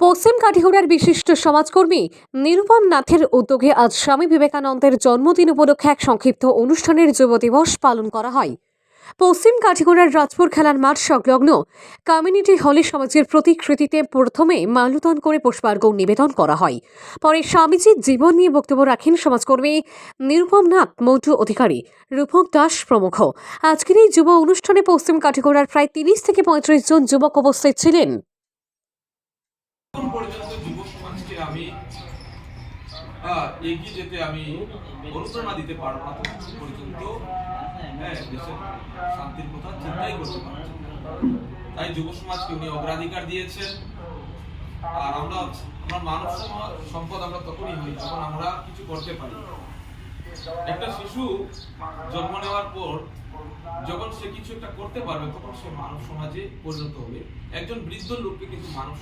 পশ্চিম কাঠিগড়ার বিশিষ্ট সমাজকর্মী নিরুপম নাথের উদ্যোগে আজ স্বামী বিবেকানন্দের জন্মদিন উপলক্ষে এক সংক্ষিপ্ত অনুষ্ঠানের যুব দিবস পালন করা হয়। পশ্চিম কাঠিগড়ার রাজপুর খেলার মাঠ সংলগ্ন কমিউনিটি হলে সমাজের প্রতিকৃতিতে প্রথমে মাল্যদান করে পুষ্পার্ঘ্য নিবেদন করা হয়। পরে স্বামীজির জীবন নিয়ে বক্তব্য রাখেন সমাজকর্মী নিরুপম নাথ মৌটু অধিকারী রূপক দাস প্রমুখ। আজকের এই যুব অনুষ্ঠানে পশ্চিম কাঠিগড়ার প্রায় তিরিশ থেকে পঁয়ত্রিশ জন যুবক উপস্থিত ছিলেন। পর্যন্ত যুব সমাজকে আমি এগিয়ে যেতে আমি অনুপ্রেরণা দিতে পারব না পর্যন্ত হ্যাঁ, শান্তির কথা চিন্তাই করতে পারছি তাই যুব সমাজকে উনি অগ্রাধিকার দিয়েছেন। আর আমরা আমরা মানব সম্পদ আমরা তখনই হই যখন আমরা কিছু করতে পারি। একটা শিশু জন্ম নেওয়ার পর যখন সে কিছু একটা করতে পারবে, তখন সে মানব সমাজে পরিণত হবে। একজন বৃদ্ধ লোককে কিন্তু মানব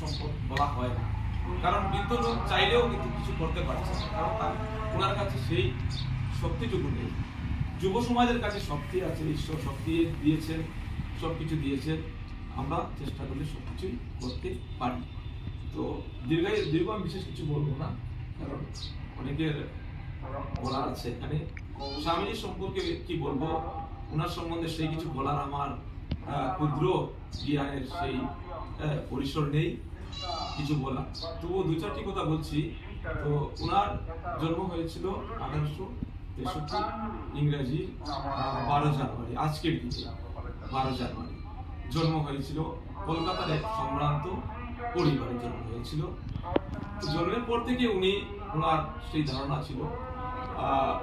সম্পদ বলা হয় না। কারণ বৃদ্ধ লোক চাইলেও কিন্তু কিছু করতে পারছে না। কারণ তার ওনার কাছে সেই শক্তিটুকু নেই। যুব সমাজের কাছে শক্তি আছে, ঈশ্বর শক্তি দিয়েছেন সব কিছু দিয়েছেন। আমরা চেষ্টা করলে সব কিছুই করতে পারি। তো দীর্ঘ দীর্ঘ আমি বিশেষ কিছু বলব না, কারণ অনেকের বলা আছে। এখানে স্বামীজির সম্পর্কে কি বলব? ওনার সম্বন্ধে সেই কিছু বলার আমার ক্ষুদ্র জ্ঞানের সেই পরিসর নেই কিছু বলা তবুও দু চারটি কথা বলছি। তো ওনার জন্ম হয়েছিল আঠারোশো তেষট্টি ইংরেজি বারো জানুয়ারি, আজকের দিনে, বারো জানুয়ারি। জন্ম হয়েছিল কলকাতার এক সম্ভ্রান্ত পরিবারে জন্ম হয়েছিল। জন্মের পর থেকে উনি ওনার সেই ধারণা ছিল।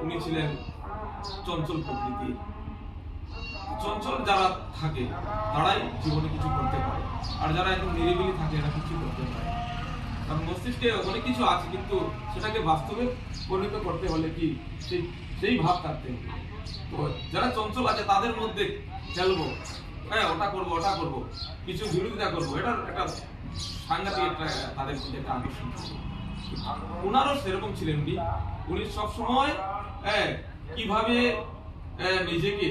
উনি ছিলেন চঞ্চল প্রকৃতির চঞ্চল যারা থাকে তারাই জীবনে কিছু করতে পারে। আর যারা একদম নিরিবিলি থাকে এরা কিছু করতে পারে। কারণ মস্তিষ্কে অনেক কিছু আছে কিন্তু সেটাকে বাস্তবে পরিণত করতে হলে কি সেই সেই ভাব থাকতে হবে। তো যারা চঞ্চল আছে তাদের মধ্যে খেলব হ্যাঁ ওটা করব ওটা করব কিছু বিরোধিতা করব এটা একটা সাংঘাতিক একটা তাদের মধ্যে একটা আকর্ষণ ওনারও সেরকম ছিলেন উনি উনি সবসময় হ্যাঁ, কীভাবে নিজেকে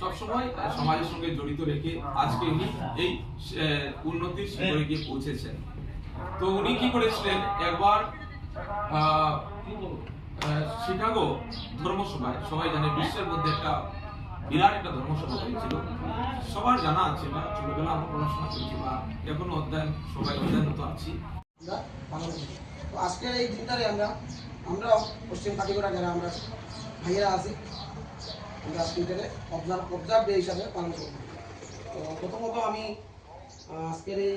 সবসময় সমাজের সঙ্গে জড়িত রেখে আজকে উনি এই উন্নতির শিখরে গিয়ে পৌঁছেছেন। তো উনি কি করেছিলেন? একবার শিকাগো ধর্মসভায়, সবাই জানে বিশ্বের মধ্যে একটা বিরাট একটা ধর্মসভা হয়েছিল। সবার জানা আছে বা ছোটবেলা আমরা পড়াশোনা করেছি বা এখনও অধ্যয়ন, সবাই অধ্যয়নরত আছি। তো আজকের এই দিনটারে আমরা আমরা পশ্চিম কাটিগড়া যারা আমরা ভাইয়েরা আছি। আমরা অবজার্ভ অবজার্ভ ডে হিসাবে পালন করব। তো প্রথমত আমি আজকের এই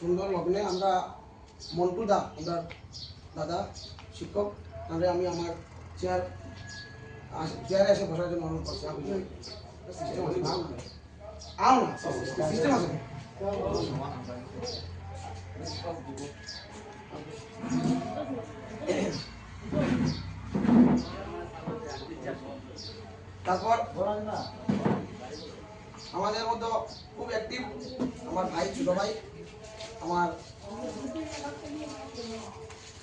সুন্দর লগ্নে আমরা মন্টু দা আমরা দাদা শিক্ষক তাহলে আমি আমার চেয়ার চেয়ারে এসে বসার জন্য অনুরোধ করছি। আমি সিস্টেম আছে না? আও না সিস্টেম আছে। তারপর আমাদের মধ্যে খুব অ্যাক্টিভ আমার ভাই, ছোট ভাই, আমার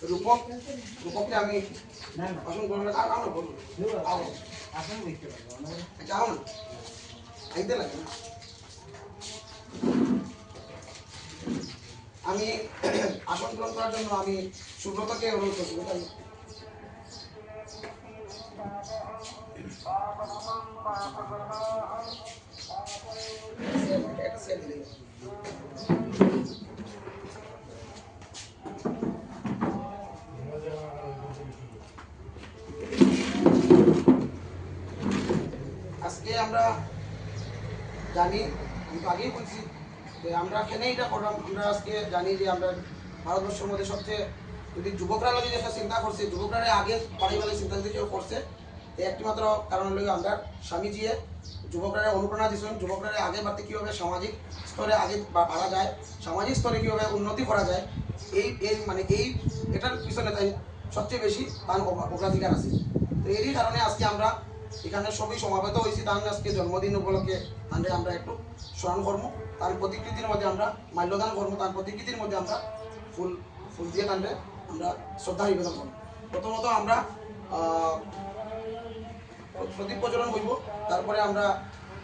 রূপক, রূপককে আমি আচ্ছা আমি আসন গ্রহণ করার জন্য আমি সুব্রতকে অনুরোধ করছি। আজকে আমরা জানি আগেই বলছি যে আমরা কেন এটা করলাম? আমরা আজকে জানি যে আমরা ভারতবর্ষের মধ্যে সবচেয়ে যদি যুবকরা যদি একটা চিন্তা করছে, যুবকরা আগে পারিবারিক চিন্তা যদি কেউ করছে তো একটি কারণ হলো আমরা স্বামীজিয়ে যুবকরা অনুপ্রেরণা দিয়েছেন। যুবকরা আগে বাড়তে কীভাবে সামাজিক স্তরে আগে বাড়া যায়, সামাজিক স্তরে কীভাবে উন্নতি করা যায়, এই এই মানে এই, এটার পিছনে তাই সবচেয়ে বেশি তার অগ্রা- অগ্রাধিকার আছে। তো এরই কারণে আজকে আমরা এখানে সবই সমাবেত হয়েছি। তার আজকে জন্মদিন উপলক্ষে তাহলে আমরা একটু স্মরণ কর্ম তার প্রতিকৃতির মধ্যে আমরা মাল্যদান কর্ম তার প্রতিকৃতির মধ্যে আমরা ফুল ফুল দিয়ে টানলে আমরা শ্রদ্ধা নিবেদন করব। প্রথমত আমরা প্রদীপ প্রচলন হইব তারপরে আমরা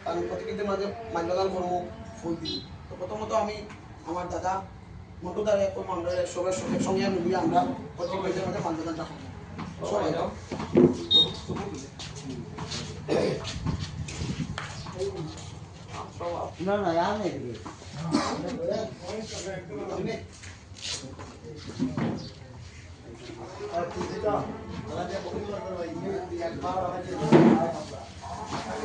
তার প্রতিকৃতির মাঝে মান্যদান করব ফুল দিই তো প্রথমত আমি আমার দাদা মোটরদারে কম আমরা সবার সঙ্গে সঙ্গে মিলিয়ে আমরা মধ্যে পাঁচ হাজার টাকা সবাই me di. Gracias.